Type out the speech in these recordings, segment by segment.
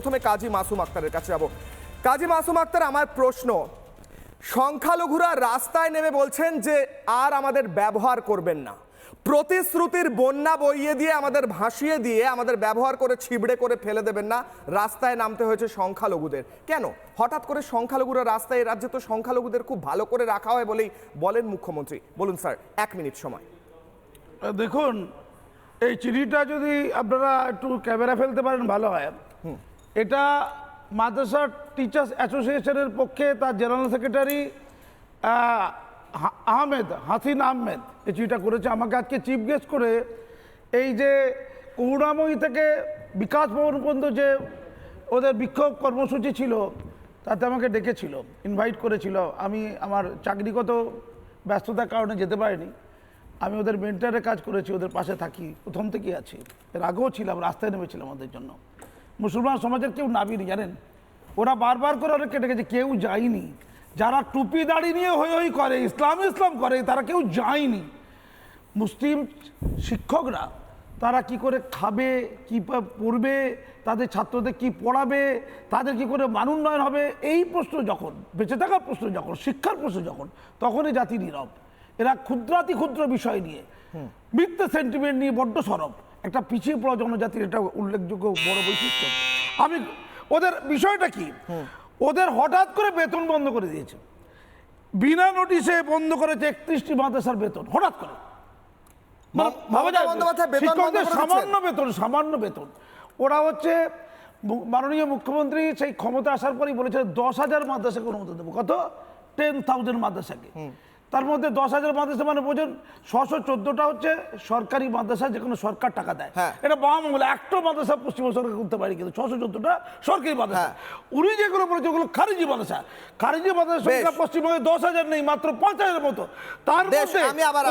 প্রথমে কাজী মাসুম আক্তারের কাছে যাব। কাজী মাসুম আক্তার আমার প্রশ্ন সংখ্যালঘুরা রাস্তায় নেমে বলছেন যে আর আমাদের ব্যবহার করবেন না। প্রতিশ্রুতির বন্যা বইয়ে দিয়ে আমাদের ভাসিয়ে দিয়ে আমাদের ব্যবহার করে ছিবড়ে করে ফেলে দেবেন না। রাস্তায় নামতে হয়েছে সংখ্যালঘুদের। কেন? হঠাৎ করে সংখ্যালঘুরা রাস্তায় রাজ্যে তো সংখ্যালঘুদের খুব ভালো করে রাখা হয় বলেই বলেন মুখ্যমন্ত্রী। বলুন স্যার এক মিনিট সময়। দেখুন এই চিঠিটা যদি আপনারা একটু ক্যামেরা ফেলতে পারেন ভালো হয়। এটা মাদ্রাসা টিচার্স অ্যাসোসিয়েশনের পক্ষে তার জেনারেল সেক্রেটারি আহমেদ, হাসিন আহমেদ। এই চিঠিটা করেছে। আমাকে আজকে চিফ গেস্ট করে এই যে করুণাময়ী থেকে বিকাশ ভবন পর্যন্ত যে ওদের বিক্ষোভ কর্মসূচি ছিল, তাতে আমাকে ডেকেছিল ইনভাইট করেছিল। আমি আমার চাকরিগত ব্যস্ততার কারণে যেতে পারিনি। আমি ওদের মেন্টারে কাজ করেছি, ওদের পাশে থাকি। প্রথম থেকেই আছি। এর আগেও ছিলাম, রাস্তায় নেমেছিলাম ওদের জন্য। মুসলমান সমাজের কেউ নাবিনি জানেন? ওরা বারবার করে অনেককে ডেকেছে কেউ যায়নি। যারা টুপি দাড়ি নিয়ে হই হই করে ইসলাম ইসলাম করে তারা কেউ যায়নি। মুসলিম শিক্ষকরা তারা কি করে খাবে কি পড়বে তাদের ছাত্রদের কি পড়াবে তাদের কি করে মানোন্নয়ন হবে এই প্রশ্ন যখন বেঁচে থাকার প্রশ্ন যখন শিক্ষার প্রশ্ন যখন তখনই জাতি নীরব। এরা ক্ষুদ্রাতি ক্ষুদ্র বিষয় নিয়ে মিথ্যে সেন্টিমেন্ট নিয়ে বড্ড সরব। একটা পিছিয়ে পড়া জনজাতির এটা উল্লেখযোগ্য বড় বৈশিষ্ট্য। আমি ওদের বিষয়টা কি? ওদের হঠাৎ করে বেতন বন্ধ করে দিয়েছে। বিনা নোটিশে বন্ধ করেছে একত্রিশটি মাদ্রাসার বেতন হঠাৎ করে। মানে শিক্ষকদের সামান্য বেতন সামান্য বেতন। ওরা হচ্ছে মাননীয় মুখ্যমন্ত্রী সেই ক্ষমতা আসার পরেই বলেছে দশ হাজার মাদ্রাসাকে অনুমোদন দেবো। কত? টেন থাউজেন্ড মাদ্রাসাকে। তার মধ্যে দশ হাজার মাদ্রাসা মানে বোঝেন ছশো চোদ্দটা হচ্ছে সরকারি মাদ্রাসা যে কোনো সরকার টাকা দেয়। হ্যাঁ। এটা বাম আমলে একটা মাদ্রাসা পশ্চিমবঙ্গ সরকার করতে পারি কিন্তু ছশো চোদ্দটা সরকারি মাদ্রাসা। হ্যাঁ। উনি যেগুলো বলেছে ওগুলো খারিজি মাদ্রাসা। খারিজি মাদ্রাসা সংখ্যা পশ্চিমবঙ্গে দশ হাজার নেই মাত্র পাঁচ হাজারের মতো। তার মধ্যে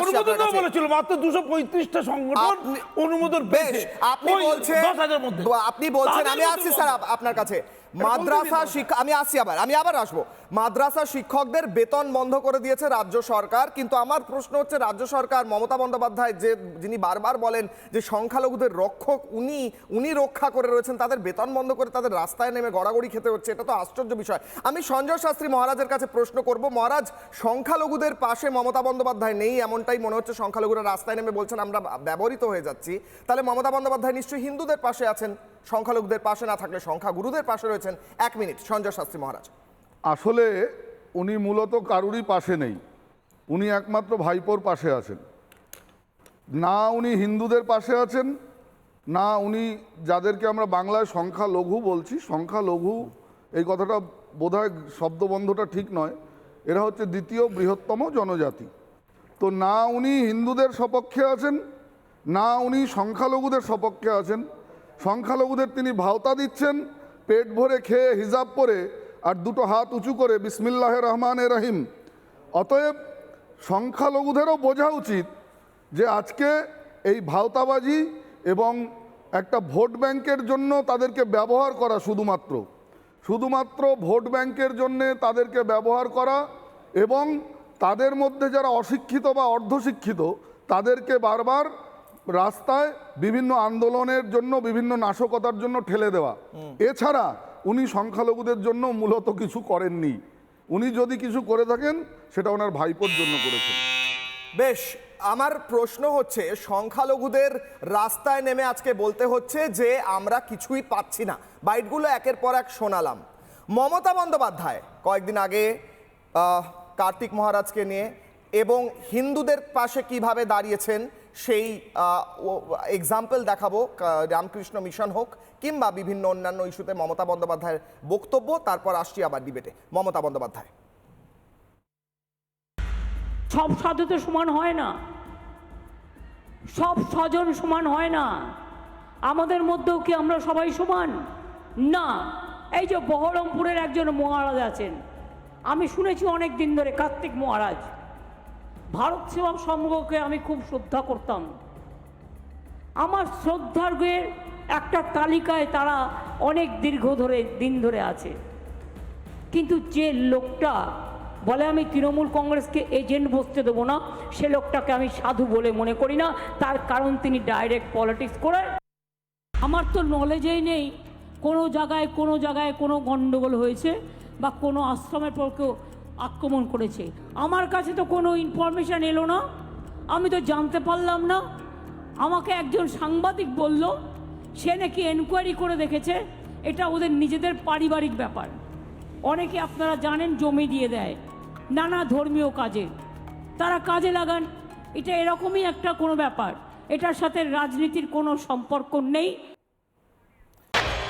অনুমোদন বলেছিল মাত্র দুশো পঁয়ত্রিশটা সংগঠন অনুমোদন বেশ আপনি বলছেন দশ হাজার মধ্যে। আপনি বলছেন আমি বলুন। স্যার আপনার কাছে। মাদ্রাসা শিক্ষা আমি আসছি আবার আমি আবার আসব। মাদ্রাসা শিক্ষকদের বেতন বন্ধ করে দিয়েছে রাজ্য সরকার কিন্তু আমার প্রশ্ন হচ্ছে রাজ্য সরকার মমতা বন্দ্যোপাধ্যায় যে যিনি বারবার বলেন যে সংখ্যালঘুদের রক্ষক উনি উনি রক্ষা করে রয়েছেন তাদের বেতন বন্ধ করে তাদের রাস্তায় নেমে গড়াগড়ি খেতে হচ্ছে এটা তো আশ্চর্য বিষয়। আমি সঞ্জয় শাস্ত্রী মহারাজের কাছে প্রশ্ন করব মহারাজ সংখ্যালঘুদের পাশে মমতা বন্দ্যোপাধ্যায় নেই এমনটাই মনে হচ্ছে সংখ্যালঘুরা রাস্তায় নেমে বলছেন আমরা ব্যবহৃত হয়ে যাচ্ছি। তাহলে মমতা বন্দ্যোপাধ্যায় নিশ্চয়ই হিন্দুদের পাশে আছেন সংখ্যালঘুদের পাশে না থাকলে সংখ্যাগুরুদের পাশে রয়েছেন এক মিনিট, সঞ্জয় শাস্ত্রী মহারাজ। আসলে উনি মূলত কারুরই পাশে নেই। উনি একমাত্র ভাইপোর পাশে আছেন। না উনি হিন্দুদের পাশে আছেন, না উনি যাদেরকে আমরা বাংলায় সংখ্যা লঘু বলছি সংখ্যা লঘু এই কথাটা বোধহয় শব্দবন্ধটা ঠিক নয়, এরা হচ্ছে দ্বিতীয় বৃহত্তম জনজাতি। তো না উনি হিন্দুদের সপক্ষে আছেন, না উনি সংখ্যালঘুদের সপক্ষে আছেন। সংখ্যালঘুদের তিনি ভাওতা দিচ্ছেন পেট ভরে খেয়ে হিজাব পরে আর দুটো হাত উঁচু করে বিসমিল্লাহ রহমান রহিম। অতএব সংখ্যালঘুদেরও বোঝা উচিত যে আজকে এই ভাওতাবাজি এবং একটা ভোট ব্যাংকের জন্য তাদেরকে ব্যবহার করা শুধুমাত্র। শুধুমাত্র ভোট ব্যাংকের জন্যে তাদেরকে ব্যবহার করা এবং তাদের মধ্যে যারা অশিক্ষিত বা অর্ধশিক্ষিত, তাদেরকে বারবার রাস্তায় বিভিন্ন আন্দোলনের জন্য বিভিন্ন নাশকতার জন্য ঠেলে দেওয়া। এছাড়া উনি সংখ্যালঘুদের জন্য মূলত কিছু করেননি। উনি যদি কিছু করে থাকেন সেটা ওনার ভাইপোর জন্য করেছেন। বেশ আমার প্রশ্ন হচ্ছে সংখ্যালঘুদের রাস্তায় নেমে আজকে বলতে হচ্ছে যে আমরা কিছুই পাচ্ছি না। বাইটগুলো একের পর এক শোনালাম। মমতা বন্দ্যোপাধ্যায় কয়েকদিন আগে কার্তিক মহারাজকে নিয়ে এবং হিন্দুদের পাশে কীভাবে দাঁড়িয়েছেন সেই এক্সাম্পল দেখাবো রামকৃষ্ণ মিশন হোক, কিংবা বিভিন্ন অন্যান্য ইস্যুতে মমতা বন্দ্যোপাধ্যায়ের বক্তব্য, তারপর আসছি আবার ডিবেটে মমতা বন্দ্যোপাধ্যায়। সব সাধু তো সমান হয় না। সব স্বজন সমান হয় না। আমাদের মধ্যেও কি আমরা সবাই সমান? না। এই যে বহরমপুরের একজন মহারাজ আছেন। আমি শুনেছি অনেক দিন ধরে কার্তিক মহারাজ। ভারত সেবা সংঘকে আমি খুব শ্রদ্ধা করতাম। আমার শ্রদ্ধার্ঘের একটা তালিকায় তারা অনেক দীর্ঘ ধরে, দিন ধরে আছে। কিন্তু যে লোকটা বলে আমি তৃণমূল কংগ্রেসকে এজেন্ট বসতে দেবো না, সে লোকটাকে আমি সাধু বলে মনে করি না। তার কারণ তিনি ডাইরেক্ট পলিটিক্স করে। আমার তো নলেজেই নেই কোনো জায়গায় কোনো জায়গায় কোনো গণ্ডগোল হয়েছে বা কোনো আশ্রমের পর কেউ আক্রমণ করেছে। আমার কাছে তো কোনো ইনফরমেশান এলো না। আমি তো জানতে পারলাম না। আমাকে একজন সাংবাদিক বলল, সে নাকি এনকোয়ারি করে দেখেছে। এটা ওদের নিজেদের পারিবারিক ব্যাপার। অনেকে আপনারা জানেন জমি দিয়ে দেয়, নানা ধর্মীয় কাজে। তারা কাজে লাগান। এটা এরকমই একটা কোনো ব্যাপার। এটার সাথে রাজনীতির কোনো সম্পর্ক নেই।